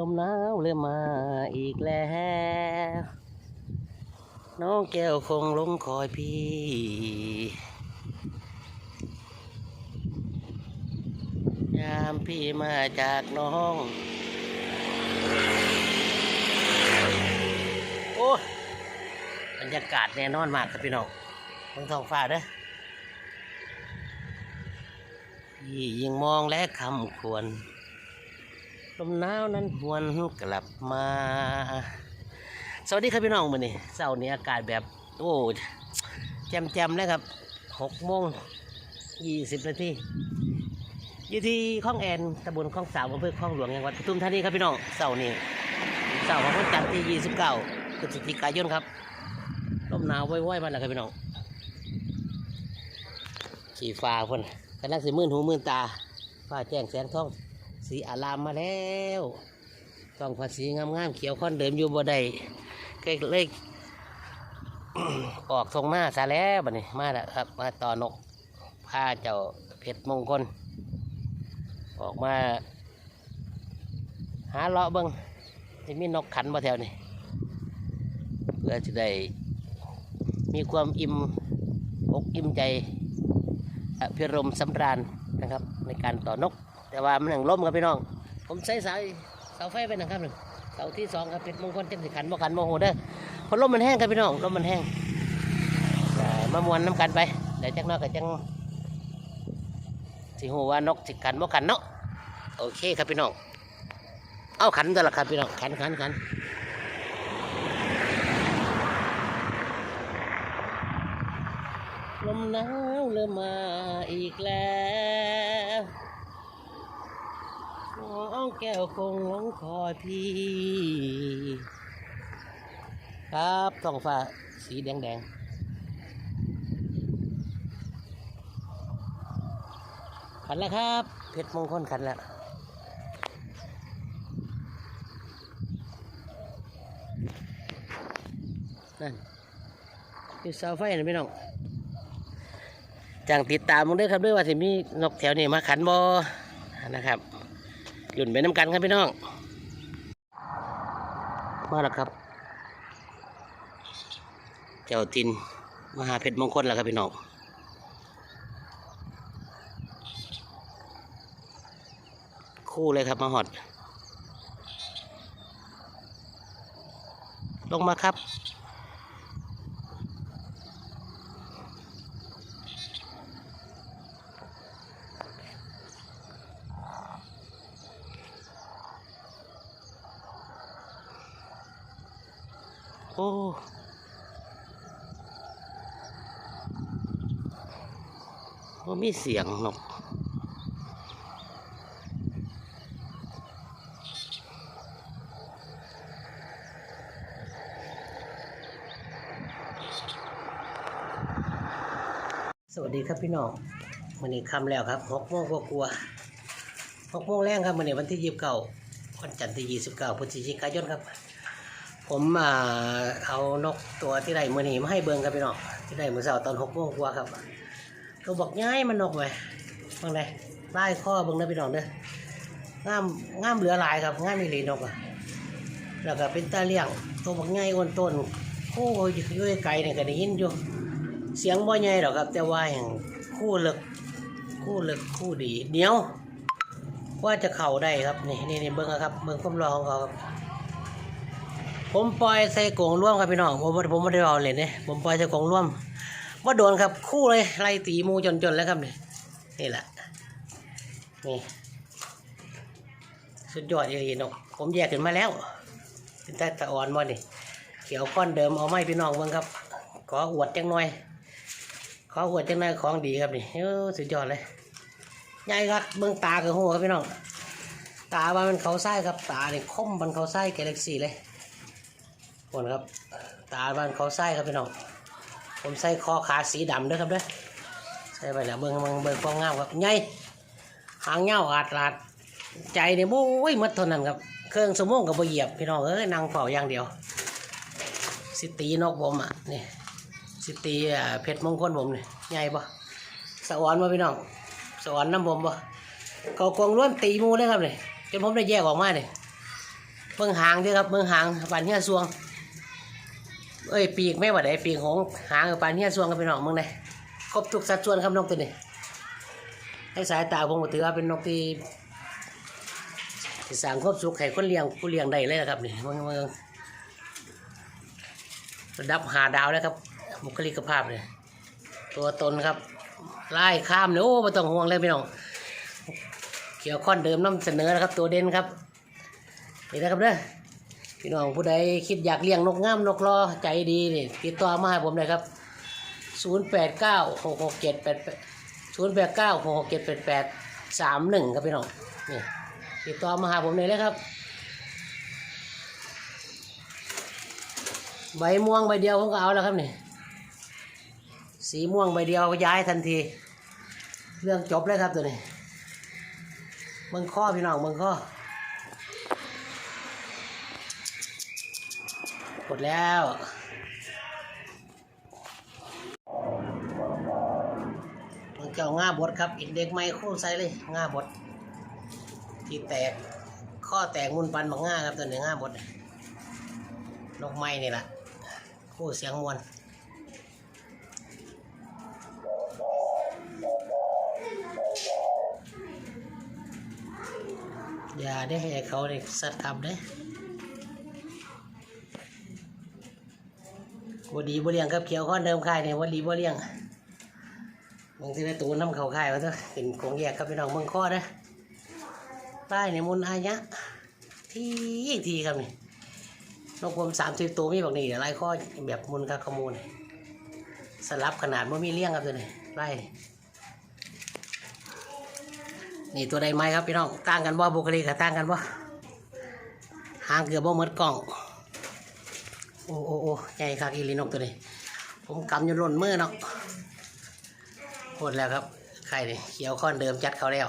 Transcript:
ลมหนาวเริ่มมาอีกแล้ว น้องแก้วคงลงคอยพี่ ยามพี่มาจากน้อง โอ้บรรยากาศแน่นอนมากครับพี่น้องเบนท้องฟ้าเด้อพี่ยิ่งมองและคำควร ลมหนาวนั้นหวนกลับมา สวัสดีครับพี่น้องมื้อนี้เช้านี้อากาศแบบ โอ้แจ่มแจมๆเลยครับหกโมงยี่สิบนาทีอยู่ที่คลองแอนตำบลคลองสามอำเภอคลองหลวงจังหวัดปทุมธานีครับพี่น้องเช้านี้เช้าของวันจันทร์ที่ยี่สิบเก้าพฤศจิกายนครับลมหนาวว้อยๆมาแล้วครับพี่น้องขี่ฟ้าคนกำลังสิมื่นหูมื่นตาฟ้าแจ้งแสงทอง สีอารามมาแล้วต้องภาษีงามๆเขียวค่อนเดิมอยู่บ่ได้ก็เลยออกทรงหน้าซะแล้วบัดนี้มาแล้วครับ มาต่อนกผ้าเจ้าเพชรมงคล ออกมา หาเลาะเบิงจะมีนกขันมาแถวนี้เพื่อจะได้มีความอิ่มอกอิ่มใจอภิรมสำราญนะครับ ในการต่อนก แต่ว่ามันหนังล้มครับพี่น้อง ผมใส่สายเสาไฟไปหนะครับหนึ่งเสาที่สองครับเป็นมงคลเต็มสิขันบ่ขันโมโหเด้อเพราะลมมันแห้งครับพี่น้องลมมันแห้งมามวนน้ำกันไปเดี๋ยวจักน้อยก็จังสิหูว่านกสิขันบ่ขันเนาะโอเคครับพี่น้องเอาขันตัวละครับพี่น้องขันขันขันลมหนาวเริ่มมาอีกแล้ว น้องแก้วคงลงคอพี่ ครับท้องฟ้าสีแดงแดงๆขันแล้วครับ เพชรมงคลขันแล้วนั่นคือเสาไฟนะพี่น้องจังติดตามมึงด้วยครับด้วยว่าสิมีนกแถวนี้มาขันบอนะครับ หยุ่นไปน้ำกันครับพี่น้องมาแล้วครับ เจ้าตินมหาเพชรมงคลแล้วครับพี่น้องคู่เลยครับมาหอด ลงมาครับ โอ้โอ้มีเสียงนกสวัสดีครับพี่น้องวันนี้คำแล้วครับหกโมงกว่าๆหกโมงแรงครับวันนี้วันที่ยีิบเก้าวันจันทร์ที่ยี่สิบเก้าพฤศจิกายนครับ ผมอ่าเอานกตัวที่ได้มือหนีมาให้เบิ่งครับพี่น้องที่ได้มือเสาร์ตอนหกโมงกว่าครับตัวบอกย้ายมันนกไว้บางไดไล่ข้อเบิ่งนะพี่น้องเด้องามง่ามเหลือหลายครับง่ามมีหลีนกอะแล้วก็เป็นตาเลี้ยงตัวบอกย้ายอ้วนต้นโอ้ยอยู่ไกลเนี่ยก็ได้ยินอยู่เสียงบ่ใหญ่หรอกครับ แต่ว่าอย่างคู่เลึกคู่เลึกคู่ดีเหนียวว่าจะเข่าได้ครับนี่นี่เบิ่งครับเบิ่งความรอของเขาครับ ผมปล่อยใส่กงร่วมครับพี่น้องผมบ่ผมไม่ได้เอาเลยเนี่ยผมปล่อยใส่กงร่วมว่าโดนครับคู่เลยไล่ตีมูจนๆแล้วครับนี่นี่แหละนี่สุดยอดเลยนกผมแยกขึ้นมาแล้วเป็นแต่ตะอ่อนมานี่เขียวก้อนเดิมเอาไม้พี่น้องเบิ่งครับ ขออวดจังหน่อย ขออวดจังหน่อยของดีครับนี่เออสุดยอดเลยใหญ่ครับเบิ่งตากับหัวครับพี่น้องตาว่ามันเขาไส้ครับตาเนี่ยคมมันเขาไส้กาแล็กซี่เลย คนครับ ตาบ้านเขาไส้ครับพี่น้อง ผมใส่คอขาสีดำด้วยครับเด้อใส่ไปแล้วเบิ่งเบิ่งเบิ่งความงามครับใหญ่หางเงาอาดลาดใจเนี่ยโอ้ยมัดเท่านั้นครับเครื่องสมองกับบเหยียบพี่น้องเอ้ยนั่งเฝ้าอย่างเดียว สิตีนกผมอะนี่สิตีอ่าเพชรมงคลผมนี่ใหญ่ปะสวรรค์มาพี่น้องสวรรค์น้ำผมปะเขากองร่วมตีมูเลยครับนี่จนผมได้แยกออกมาเนี่ยเบิ่งหางด้วยครับเบิ่งหางปานเฮียสวง เอ้ยปีกไม่ว่าไดปีกของหางกับปานเฮียสวงกับพี่น้องมืองใดครบทุกสัดส่วนครับนกตัวนี้ให้สายตาผมถือว่าเป็นนกที่ที่สร้างความสุขให้คนเลี้ยงผู้เลี้ยงได้เลยนะครับนี่มืองมืองระดับหาดาวแล้วครับบุคลิกภาพเลยตัวตนครับไล่ข้ามเนี่ยโอ้ไม่ต้องห่วงเลยพี่น้องเขียวข้อนเดิมน้ำเสนอนะครับ ตัวเด่นครับนี่นะครับเด้อ พี่น้องผู้ใดคิดอยากเลี้ยงนกงามนกรอใจดีนี่ติดต่อมาให้ผมเลยครับ 0 8 9 6 6 7 8 0 8 9 6 6 7 8 8 3 1ครับพี่น้องนี่ติดต่อมาหาผมเลยเลยครับ ใบม่วงใบเดียวผมก็เอาแล้วครับนี่สีม่วงใบเดียวย้ายทันที เรื่องจบเลยครับตัวนี้มืองข้อพี่น้องมืองข้อ หมดแล้ว มันเจ้าง่าบดครับ อินเด็กไมโครไซส์เลยง่าบด ที่แตก ข้อแตกมุนปันบักง่าครับตัวนี้ง่าบดนกไม้นี่แหละคู่เสียงมวลอย่าได้ให้เขาเด็กสัตว์ทำเด้ บดีบ่เลี้ยงครับเขียวข้อนเดิมค่ายเนี่ยวัดีบ่เลี้ยงบางทีในตูนน้ำเขาค่ายว่าเถอะเป็นของแยกครับพี่น้องเมืองข้อนะใต้ในมุนอายะที่ทีครับนี่นกผมสามสิบตัวมีบอกนี่เดี๋ยวไล่ข้อแบบมุนกับขมูลสลับขนาดว่ามีเลี้ยงครับตัวนี้ไล่นี่ตัวใดไหมครับพี่น้องต่างกันบ่บุคลิกกับต่างกันบ่หางเกือบบ่เหมือนกล่อง โอ้โอ้โอ้ใหญ่คักอีลินกตัวนี้ ผมกำอยู่หล่นมือเนาะหมดแล้วครับไข่นี่ยเขียวค้อนเดิมจัดเขาแล้ว